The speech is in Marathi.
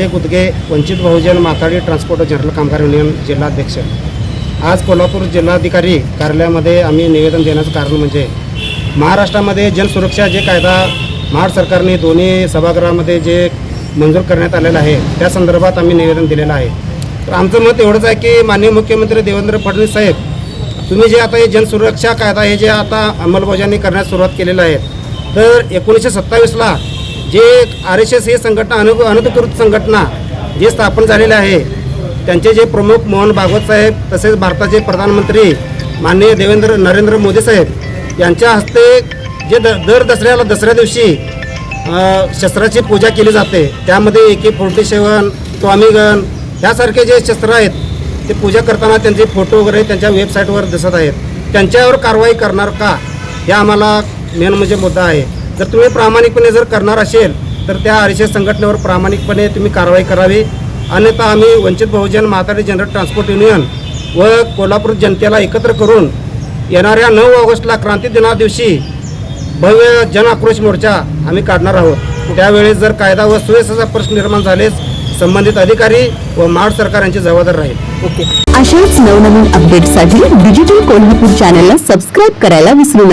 संजय कुदगे वंचित बहुजन माथाडी ट्रान्सपोर्ट जनरल कामगार युनियन जिल्हाध्यक्ष. आज कोल्हापूर जिल्हाधिकारी कार्यालयामध्ये आम्ही निवेदन देण्याचं कारण म्हणजे महाराष्ट्रामध्ये जनसुरक्षा जे कायदा महाराष्ट्र सरकारने दोन्ही सभागृहामध्ये जे मंजूर करण्यात आलेलं आहे त्या संदर्भात आम्ही निवेदन दिलेलं आहे. तर आमचं मत एवढंच आहे की माननीय मुख्यमंत्री देवेंद्र फडणवीस साहेब तुम्ही जे आता हे जनसुरक्षा कायदा हे जे आता अंमलबजावणी करण्यास सुरुवात केलेलं आहे तर एकोणीसशे सत्तावीसला जे आर एस एस ही संघटना अनु अनधिकृत संघटना जे स्थापन झालेले आहे त्यांचे जे प्रमुख मोहन भागवत साहेब तसेच भारताचे प्रधानमंत्री माननीय देवेंद्र नरेंद्र मोदी साहेब यांच्या हस्ते जे द दर दसऱ्याला दसऱ्या दिवशी शस्त्राची पूजा केली जाते. त्यामध्ये ए के फोर्टी सेवन स्वामीगण ह्यासारखे जे शस्त्र आहेत ते पूजा करताना त्यांचे फोटो वगैरे त्यांच्या वेबसाईटवर दिसत आहेत. त्यांच्यावर कारवाई करणार का? हे आम्हाला मेन म्हणजे मुद्दा आहे. जर तुम्ही प्रामाणिकपणे जर करणार असेल तर त्या आर एस एस संघटनेवर प्रामाणिकपणे तुम्ही कारवाई करावी. अन्यथा आम्ही वंचित बहुजन म्हातारी जनरल ट्रान्सपोर्ट युनियन व कोल्हापूर जनतेला एकत्र करून येणाऱ्या नऊ ऑगस्टला क्रांती दिना दिवशी भव्य जन आक्रोश मोर्चा आम्ही काढणार आहोत. त्यावेळेस जर कायदा व सुव्यवस्थेचा प्रश्न निर्माण झालेच संबंधित अधिकारी व माड सरकार यांची जबाबदार राहील. ओके. अशाच नवनवीन अपडेटसाठी डिजिटल कोल्हापूर चॅनलला सबस्क्राईब करायला विसरू नका.